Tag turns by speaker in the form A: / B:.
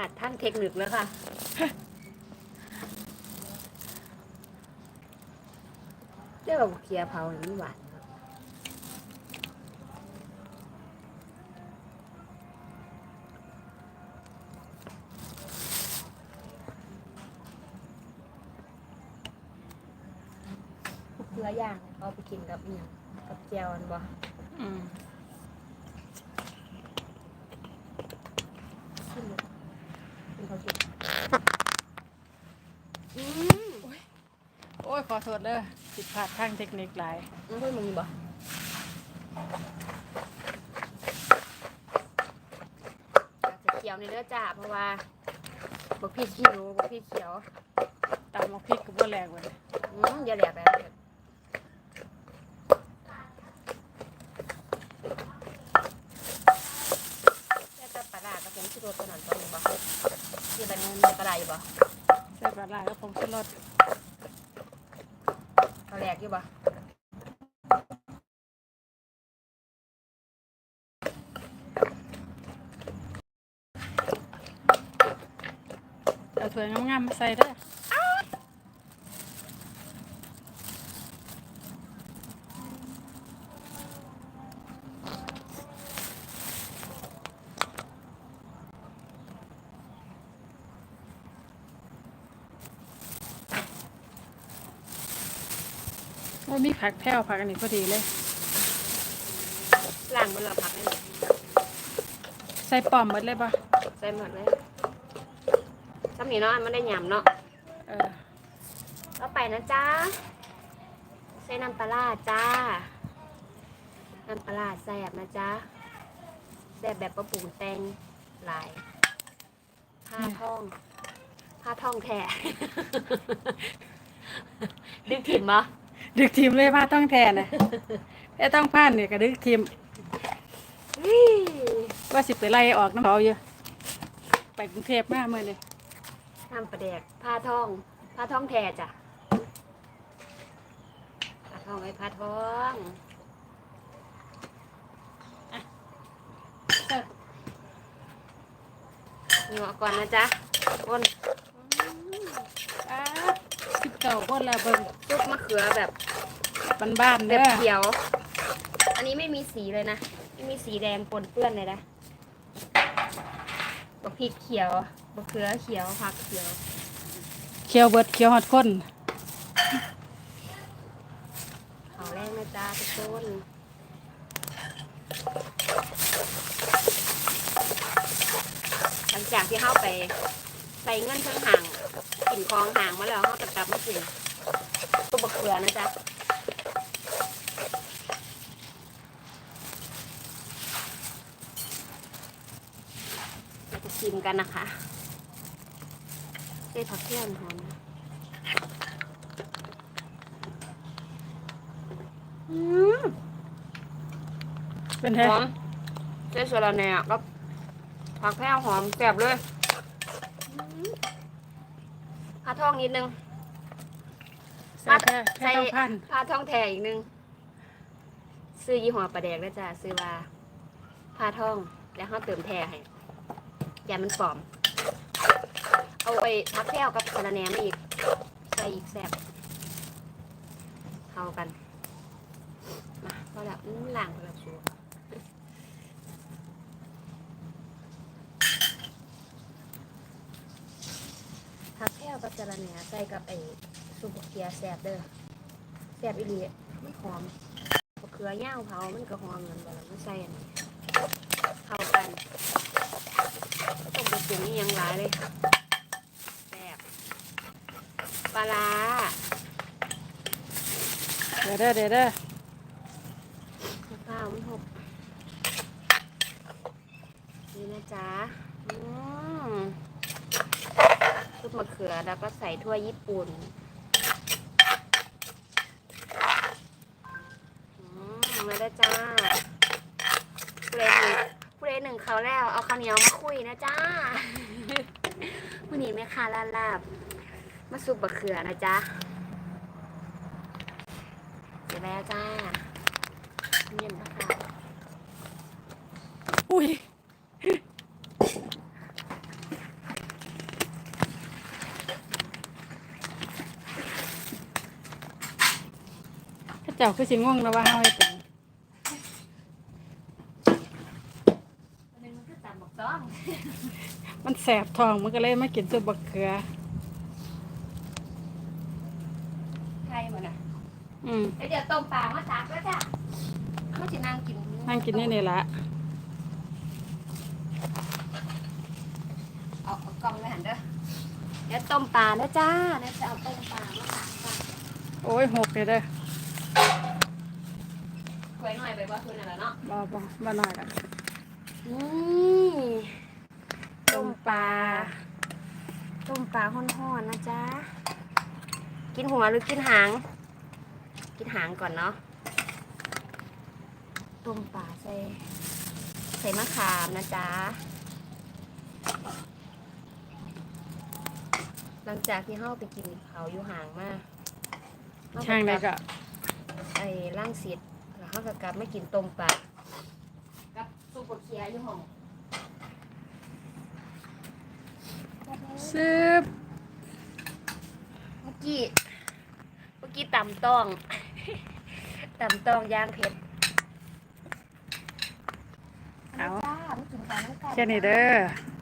A: าดทั้งเทคนิคแล้วค่ะ เรียกว่าเคียเผาหรือหวานครับเพื่อย่างเอาไปกินกับเนี่ยงกับเจียวอันบ่
B: อืม
A: ขึ้นเลยเป็นเขากินอืม
B: โอ้ยขอโทษเด้อผิดพลาดทางเทคนิคหลาย
A: มันเพิ่งมึงบ่อาจจะเขียวในเลือจ้าเพราะว่าบกพี่ขี้หนูบกพี่เขียว
B: ตำมักพริกกับบัวแรงวัน
A: อืมอย่าแหลกแล้วแค่แต่ปลาร้าก็เป็นชิโรตัวนั้นตัวหนึงบ่ที่เป็นเนื้อปลาร้าอยู่บ่
B: ใส่ปลาร้ากับผงชูรส
A: เอาแหลกอยู่บ่
B: เอาถ้วยงามๆมาใส่เด้อ ว่ามีผักแพ้วผักอันนี้พอดีเลย
A: ล้างบนเราผักให้หน่อย
B: ใส่ป้อมหมดเลยปะ
A: ใส่หมดเลยซ้ำนี่เนาะมันได้หยำเนาะ
B: เออ
A: ต่อไปนะจ๊ะใส่น้ำปลาร้าจ้า น้ำปลาร้าแซ่บนะจ๊ะแซ่บแบบประปรุงแต่งหลายผ้าท่องผ้าท่องแท้ ดึกถิ่มปะ
B: ดึกทีมเลยว่าต้องแทนนะไอ้ต้องผ่านเนี่ยก็ดึกทีมว่าสิไปไล่ออกน้ำเขาอยู่ไปกรุงเทพมากเมื่อเลย
A: น้ำปลาแดกผ้าทองผ้าทองแทจ้ะผ้าทองไอ้ผ้าทองนี่เอาก่อนนะจ๊ะคน
B: สิบเก้าคนละเบิ่ง
A: ซุปมะเขือแบบ
B: บ้านๆ
A: แบ
B: เด้
A: บ
B: อ
A: เขียว อันนี้ไม่มีสีเลยนะ ไม่มีสีแดงปนเปื้อนเลยนะบักพริกเขียวบักเขือเขียวผักเขียว
B: เคียวเบิดเคียวฮอดคน
A: เขาแรกนะจ๊ะทุกคนหลังจากที่เข้าไปใส่เงินเครื่องห่างกินคลองห่างมาแล้วเขาจะกลั บมากินตัวบักเขือนะจ๊ะเราจะชิมกันนะคะใส่ผักเทียมหอมนะอืม
B: เป็น
A: ห
B: ไง
A: อมเส้นสะระแหน่กับผักแพรวหอมแสบเลยผ้าทองนิดนึง
B: ใส่แค่แค่ต้องพัน
A: ผ้าทองแท้อีกนึงซื้อยี่ห้อประแดกแล้วจ้ะซื้อว่าผ้าทองแล้วเขาเติมแท้ให้อย่ามันปลอม เอาไปพักแพรวกับสะระแหน่มาอีก ใส่อีกแสบเข้ากัน มาพอแล้วอื้อล้างพอแล้วชัวร์ผักแก้วกับจระเนียใส่กับไอ้ ซุปบะเกียแซ่บเด้อแซ่บอีหลีมันหอมบะเขือย่างเผามันก็หอมเหมือนกันมันใส่อันนี้เข้ากันบ่ต้องไปปรุงนี่ยังหลายเลยแซ่บปลาร้า
B: เดี๋ยวเด้อเดี๋ยวเด้อ
A: มะพร้าวมันหกนี่นะจ๊ะอืมซุปมะเขือแล้วก็ใส่ถ้วยญี่ปุ่น เหนียวมาคุยนะจ้าวันนี้แม่ค้าลาลาบมาสุบบะเขือนะจ๊ะเสร็จแล้วจ้าเย็นนะคะ
B: อุ้ยเจ้าคือสิง่วงแล้วว่าเฮาให้เป็น สบท้องมันก็เลยมากินซุปบักเขือ
A: ใครมันอะ
B: อืม
A: เดี๋ยวต้มปลามาตักแล้วจ้ะเขาจะนั่งกิน
B: นั่งกินนี่นี่ละ
A: เอาเอากล่องไปหันเด้อเดี๋ยวต้มปลาแล้วจ้าเดี๋ยวจะเอาต้มปลามาตักจ้ะ
B: โอ้ยหกเลยเด้อ
A: กล้วยหน่อยไปว่าคืนนั่นแหละเนาะ
B: บ่บ่บ่น้อยละ
A: นี่ ต้มปลา ต้มปลาห่อนๆนะจ๊ะ กินหัวหรือกินหาง กินหางก่อนเนาะ ต้มปลาใส่ ใส่มะขามนะจ๊ะ หลังจากที่เฮาไปกินเขาอยู่ห่างมากเฮ
B: ช่างได้ก็
A: ไอ้ล่างสิทธิ์แล้วเขาก็กลับไม่กินต้มปลากับซุปบะเคียอยู่ห้อง
B: ซึบ
A: เมื่อกี้ เมื่อกี้ตำต้องตำต้องย่างเผ็ด
B: เอา
A: จ้าไม่กินปลาน้ำกัน
B: แค่นี้เด้อ